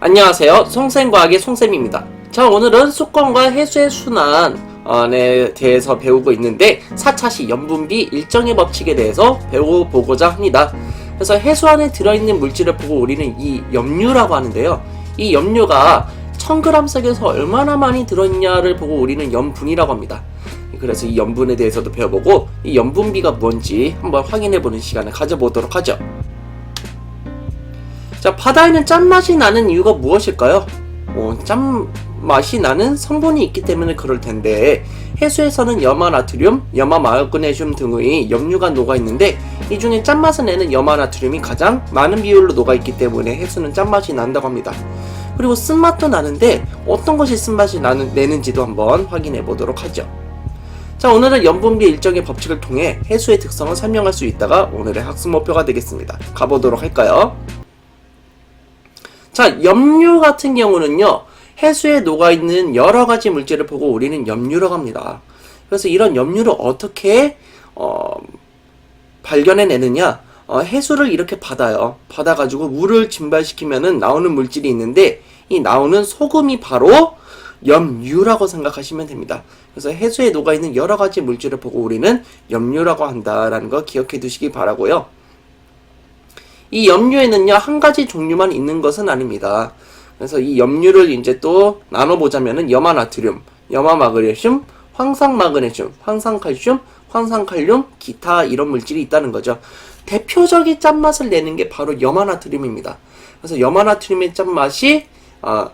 안녕하세요. 송쌤과학의 송쌤입니다. 자, 오늘은 수권과 해수의 순환에 대해서 배우고 있는데 4차시 염분비 일정의 법칙에 대해서 배워보고자 합니다. 그래서 해수 안에 들어있는 물질을 보고 우리는 이 염류라고 하는데요. 이 염류가 1000g 석에서 얼마나 많이 들어있냐를 보고 우리는 염분이라고 합니다. 그래서 이 염분에 대해서도 배워보고 이 염분비가 뭔지 한번 확인해보는 시간을 가져보도록 하죠. 자, 바다에는 짠맛이 나는 이유가 무엇일까요? 어, 짠맛이 나는 성분이 있기 때문에 그럴 텐데 해수에서는 염화나트륨, 염화마그네슘 등의 염류가 녹아 있는데 이 중에 짠맛을 내는 염화나트륨이 가장 많은 비율로 녹아 있기 때문에 해수는 짠맛이 난다고 합니다. 그리고 쓴맛도 나는데 어떤 것이 쓴맛이 나는, 내는지도 한번 확인해 보도록 하죠. 자, 오늘은 염분비 일정의 법칙을 통해 해수의 특성을 설명할 수 있다가 오늘의 학습 목표가 되겠습니다. 가보도록 할까요? 자, 염류 같은 경우는요, 해수에 녹아있는 여러 가지 물질을 보고 우리는 염류라고 합니다. 그래서 이런 염류를 어떻게, 어, 발견해내느냐, 어, 해수를 이렇게 받아요. 받아가지고 물을 증발시키면은 나오는 물질이 있는데, 이 나오는 소금이 바로 염유라고 생각하시면 됩니다. 그래서 해수에 녹아있는 여러 가지 물질을 보고 우리는 염류라고 한다라는 거 기억해 두시기 바라고요. 이 염류에는요 한 가지 종류만 있는 것은 아닙니다. 그래서 이 염류를 이제 또 나눠보자면은 염화나트륨, 염화마그네슘, 황산마그네슘, 황산칼슘, 황산칼륨, 기타 이런 물질이 있다는 거죠. 대표적인 짠맛을 내는 게 바로 염화나트륨입니다. 그래서 염화나트륨의 짠맛이 아,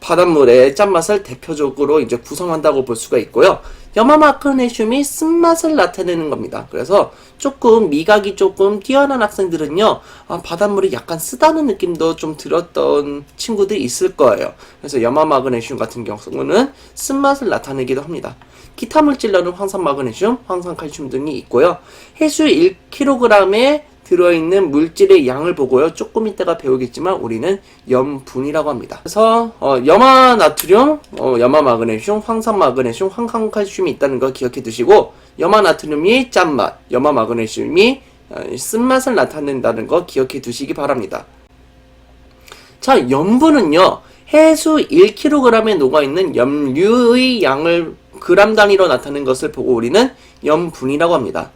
바닷물의 짠맛을 대표적으로 이제 구성한다고 볼 수가 있고요. 염화마그네슘이 쓴맛을 나타내는 겁니다. 그래서 조금 미각이 조금 뛰어난 학생들은요, 아, 바닷물이 약간 쓰다는 느낌도 좀 들었던 친구들이 있을 거예요. 그래서 염화 마그네슘 같은 경우는 쓴맛을 나타내기도 합니다. 기타 물질로는 황산 마그네슘, 황산 칼슘 등이 있고요. 해수 1kg에 들어있는 물질의 양을 보고요. 조금 이따가 배우겠지만 우리는 염분이라고 합니다. 그래서 어, 염화 나트륨, 어, 염화 마그네슘, 황산 마그네슘, 황산 칼슘이 있다는 거 기억해 두시고 염화 나트륨이 짠맛, 염화 마그네슘이 어, 쓴맛을 나타낸다는 거 기억해 두시기 바랍니다. 자, 염분은요. 해수 1kg에 녹아있는 염류의 양을 그람 단위로 나타내는 것을 보고 우리는 염분이라고 합니다.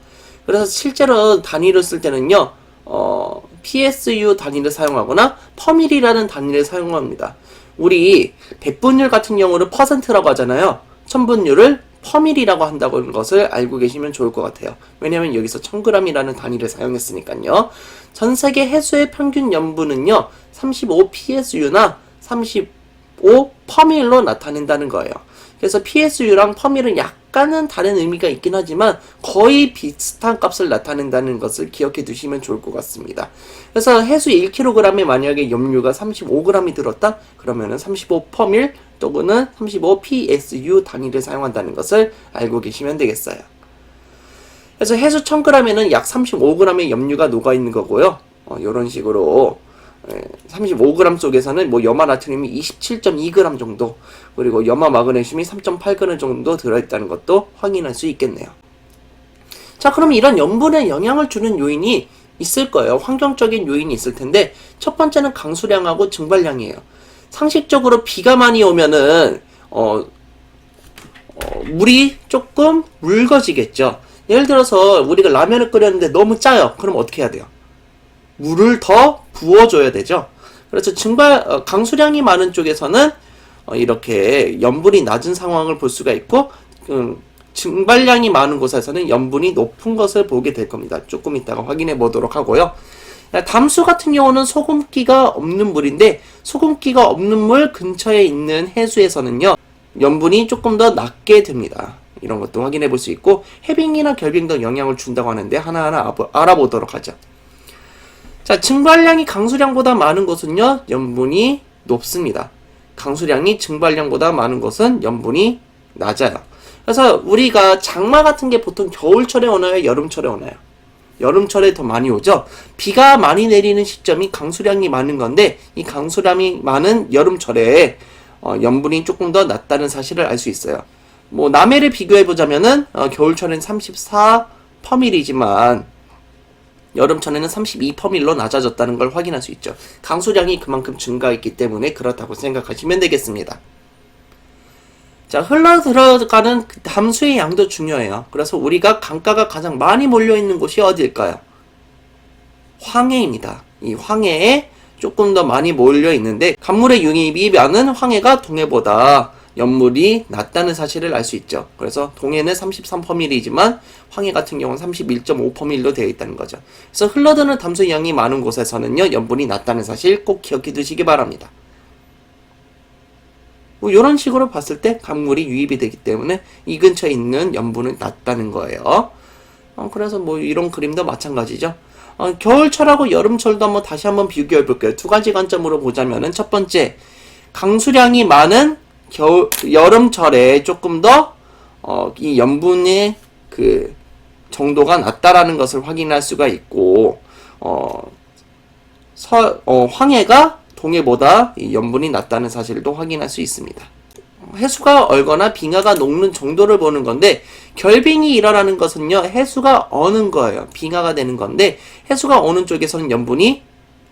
그래서 실제로 단위를 쓸 때는요, 어, PSU 단위를 사용하거나 퍼밀이라는 단위를 사용합니다. 우리 백분율 같은 경우는 퍼센트라고 하잖아요. 천분율을 퍼밀이라고 한다고 하는 것을 알고 계시면 좋을 것 같아요. 왜냐면 여기서 1000g이라는 단위를 사용했으니까요. 전 세계 해수의 평균 염분은요, 35 PSU나 35 퍼밀로 나타낸다는 거예요. 그래서 PSU랑 퍼밀은 약간은 다른 의미가 있긴 하지만 거의 비슷한 값을 나타낸다는 것을 기억해 두시면 좋을 것 같습니다. 그래서 해수 1kg에 만약에 염류가 35g이 들었다? 그러면은 35 퍼밀 또는 35 PSU 단위를 사용한다는 것을 알고 계시면 되겠어요. 그래서 해수 1000g에는 약 35g의 염류가 녹아 있는 거고요. 어, 이런 식으로 35g 속에서는 뭐 염화 나트륨이 27.2g 정도 그리고 염화 마그네슘이 3.8g 정도 들어있다는 것도 확인할 수 있겠네요. 자, 그럼 이런 염분에 영향을 주는 요인이 있을 거예요. 환경적인 요인이 있을 텐데 첫 번째는 강수량하고 증발량이에요. 상식적으로 비가 많이 오면은 어, 어, 물이 조금 묽어지겠죠. 예를 들어서 우리가 라면을 끓였는데 너무 짜요. 그럼 어떻게 해야 돼요? 물을 더 부어줘야 되죠. 그래서 증발 어, 강수량이 많은 쪽에서는 어, 이렇게 염분이 낮은 상황을 볼 수가 있고 음, 증발량이 많은 곳에서는 염분이 높은 것을 보게 될 겁니다. 조금 이따가 확인해 보도록 하고요. 담수 같은 경우는 소금기가 없는 물인데 소금기가 없는 물 근처에 있는 해수에서는요 염분이 조금 더 낮게 됩니다. 이런 것도 확인해 볼 수 있고 해빙이나 결빙도 영향을 준다고 하는데 하나하나 알아보도록 하죠. 자, 증발량이 강수량보다 많은 곳은요, 염분이 높습니다. 강수량이 증발량보다 많은 곳은 염분이 낮아요. 그래서 우리가 장마 같은 게 보통 겨울철에 오나요? 여름철에 오나요? 여름철에 더 많이 오죠? 비가 많이 내리는 시점이 강수량이 많은 건데, 이 강수량이 많은 여름철에 어, 염분이 조금 더 낮다는 사실을 알 수 있어요. 뭐, 남해를 비교해보자면은, 어, 겨울철엔 34 퍼밀이지만, 여름철에는 32%밀로 낮아졌다는 걸 확인할 수 있죠. 강수량이 그만큼 증가했기 때문에 그렇다고 생각하시면 되겠습니다. 자, 흘러 들어가는 그 담수의 양도 중요해요. 그래서 우리가 강가가 가장 많이 몰려 있는 곳이 어디일까요? 황해입니다. 이 황해에 조금 더 많이 몰려 있는데 강물의 유입이 많은 황해가 동해보다 연물이 낮다는 사실을 알 수 있죠. 그래서 동해는 33%이지만 황해 같은 경우는 31.5%로 되어 있다는 거죠. 그래서 흘러드는 담수의 양이 많은 곳에서는요, 연분이 낮다는 사실 꼭 기억해 두시기 바랍니다. 뭐 이런 식으로 봤을 때 강물이 유입이 되기 때문에 이 근처에 있는 염분은 낮다는 거예요. 어, 그래서 뭐 이런 그림도 마찬가지죠. 어, 겨울철하고 여름철도 한번 다시 한번 비교해 볼게요. 두 가지 관점으로 보자면은 첫 번째 강수량이 많은 겨울 여름철에 조금 더 어, 이 염분의 그 정도가 낮다라는 것을 확인할 수가 있고 어, 서, 어, 황해가 동해보다 이 염분이 낮다는 사실도 확인할 수 있습니다. 해수가 얼거나 빙하가 녹는 정도를 보는 건데 결빙이 일어나는 것은요 해수가 어는 거예요 빙하가 되는 건데 해수가 어는 쪽에서는 염분이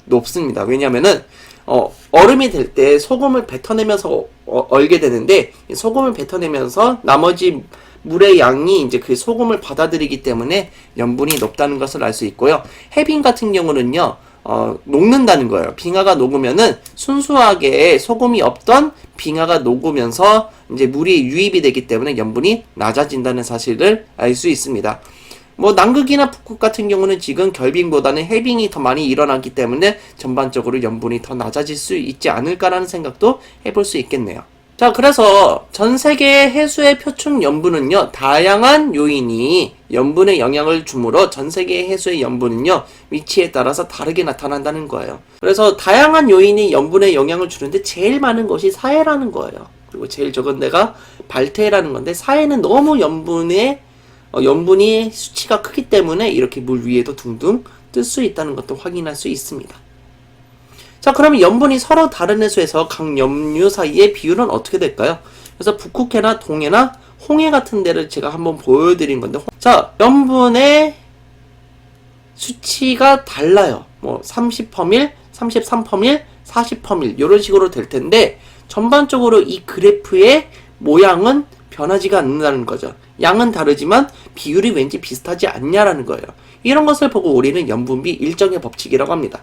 높습니다 왜냐면은 어, 얼음이 될 때 소금을 뱉어내면서 어, 얼게 되는데 이 소금을 뱉어내면서 나머지 물의 양이 이제 그 소금을 받아들이기 때문에 염분이 높다는 것을 알 수 있고요 해빙 같은 경우는요 어, 녹는다는 거예요. 빙하가 녹으면은 순수하게 소금이 없던 빙하가 녹으면서 이제 물이 유입이 되기 때문에 염분이 낮아진다는 사실을 알 수 있습니다. 뭐 남극이나 북극 같은 경우는 지금 결빙보다는 해빙이 더 많이 일어나기 때문에 전반적으로 염분이 더 낮아질 수 있지 않을까라는 생각도 해볼 수 있겠네요. 자, 그래서 전 세계 해수의 표준 염분은요, 다양한 요인이 염분에 영향을 주므로 전 세계 해수의 염분은요, 위치에 따라서 다르게 나타난다는 거예요. 그래서 다양한 요인이 염분에 영향을 주는데 제일 많은 것이 사해라는 거예요. 그리고 제일 적은 데가 발태라는 건데 사해는 너무 염분에 어, 염분이 수치가 크기 때문에 이렇게 물 위에도 둥둥 뜰 수 있다는 것도 확인할 수 있습니다. 자, 그러면 염분이 서로 다른 해수에서 각 염류 사이의 비율은 어떻게 될까요? 그래서 북극해나 동해나 홍해 같은 데를 제가 한번 보여드린 건데, 자, 염분의 수치가 달라요. 뭐, 30%밀, 33%밀, 40%밀, 이런 식으로 될 텐데, 전반적으로 이 그래프의 모양은 변하지가 않는다는 거죠. 양은 다르지만 비율이 왠지 비슷하지 않냐라는 거예요. 이런 것을 보고 우리는 염분비 일정의 법칙이라고 합니다.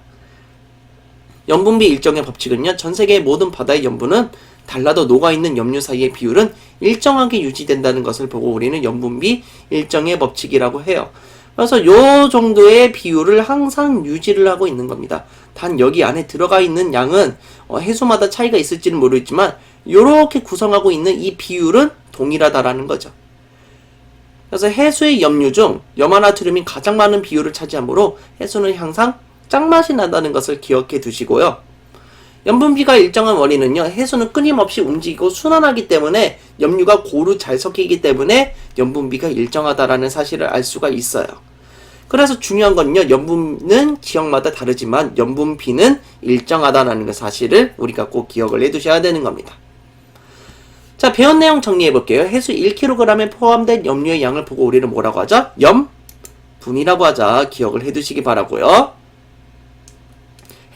염분비 일정의 법칙은요, 전 세계의 모든 바다의 염분은 달라도 녹아있는 염류 사이의 비율은 일정하게 유지된다는 것을 보고 우리는 염분비 일정의 법칙이라고 해요. 그래서 요 정도의 비율을 항상 유지를 하고 있는 겁니다. 단 여기 안에 들어가 있는 양은 어, 해수마다 차이가 있을지는 모르겠지만 이렇게 구성하고 있는 이 비율은 동일하다라는 거죠. 그래서 해수의 염류 중 염화나트륨이 가장 많은 비율을 차지하므로 해수는 항상 짱맛이 난다는 것을 기억해 두시고요. 염분비가 일정한 원인은요, 해수는 끊임없이 움직이고 순환하기 때문에 염류가 고루 잘 섞이기 때문에 염분비가 일정하다라는 사실을 알 수가 있어요. 그래서 중요한 건요, 염분은 지역마다 다르지만 염분비는 일정하다라는 그 사실을 우리가 꼭 기억을 해 두셔야 되는 겁니다. 자, 배운 내용 정리해 볼게요. 해수 1kg에 포함된 염류의 양을 보고 우리는 뭐라고 하죠? 염분이라고 하자. 기억을 해 두시기 바라고요.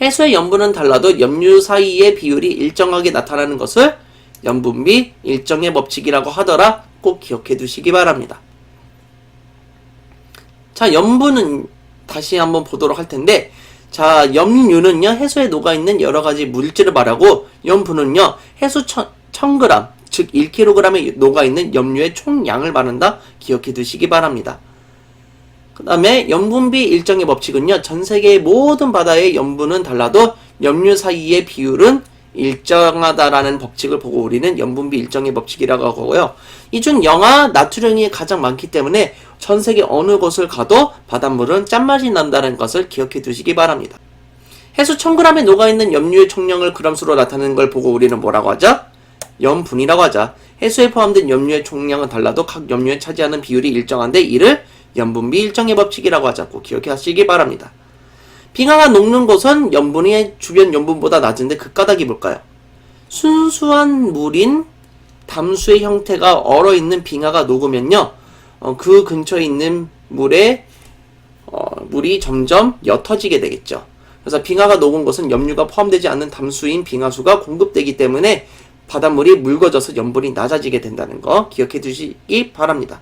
해수의 염분은 달라도 염류 사이의 비율이 일정하게 나타나는 것을 염분 비 일정의 법칙이라고 하더라 꼭 기억해 두시기 바랍니다. 자, 염분은 다시 한번 보도록 할 텐데, 자, 염류는요, 해수에 녹아 있는 여러 가지 물질을 말하고, 염분은요, 해수 1000g, 즉 1kg에 녹아 있는 염류의 총량을 말한다 기억해 두시기 바랍니다. 그 다음에 염분비 일정의 법칙은요, 전 세계의 모든 바다의 염분은 달라도 염류 사이의 비율은 일정하다라는 법칙을 보고 우리는 염분비 일정의 법칙이라고 하고요. 이 중 영하 나트륨이 가장 많기 때문에 전 세계 어느 곳을 가도 바닷물은 짠맛이 난다는 것을 기억해 두시기 바랍니다. 해수 1000g에 녹아있는 염류의 총량을 그람수로 나타내는 걸 보고 우리는 뭐라고 하죠? 염분이라고 하자. 해수에 포함된 염류의 총량은 달라도 각 염류에 차지하는 비율이 일정한데 이를 염분비 일정의 법칙이라고 하자고 기억하시기 바랍니다. 빙하가 녹는 곳은 염분이 주변 염분보다 낮은데 그 까닭이 뭘까요? 순수한 물인 담수의 형태가 얼어있는 빙하가 녹으면요, 어, 그 근처에 있는 물에 어, 물이 점점 옅어지게 되겠죠. 그래서 빙하가 녹은 곳은 염류가 포함되지 않는 담수인 빙하수가 공급되기 때문에 바닷물이 묽어져서 염분이 낮아지게 된다는 거 기억해 두시기 바랍니다.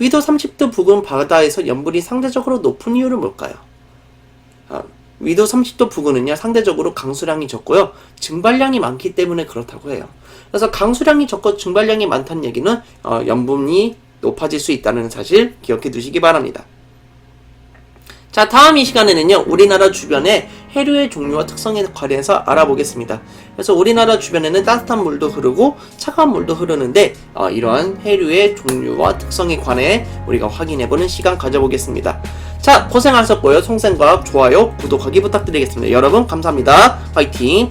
위도 30도 부근 바다에서 염분이 상대적으로 높은 이유는 뭘까요? 아, 위도 30도 부근은요 상대적으로 강수량이 적고요 증발량이 많기 때문에 그렇다고 해요. 그래서 강수량이 적고 증발량이 많다는 얘기는 어, 염분이 높아질 수 있다는 사실 기억해 두시기 바랍니다. 자, 다음 이 시간에는요, 우리나라 주변의 해류의 종류와 특성에 관해서 알아보겠습니다. 그래서 우리나라 주변에는 따뜻한 물도 흐르고 차가운 물도 흐르는데, 어, 이러한 해류의 종류와 특성에 관해 우리가 확인해보는 시간 가져보겠습니다. 자, 고생하셨고요. 송생과학 좋아요, 구독하기 부탁드리겠습니다. 여러분, 감사합니다. 파이팅!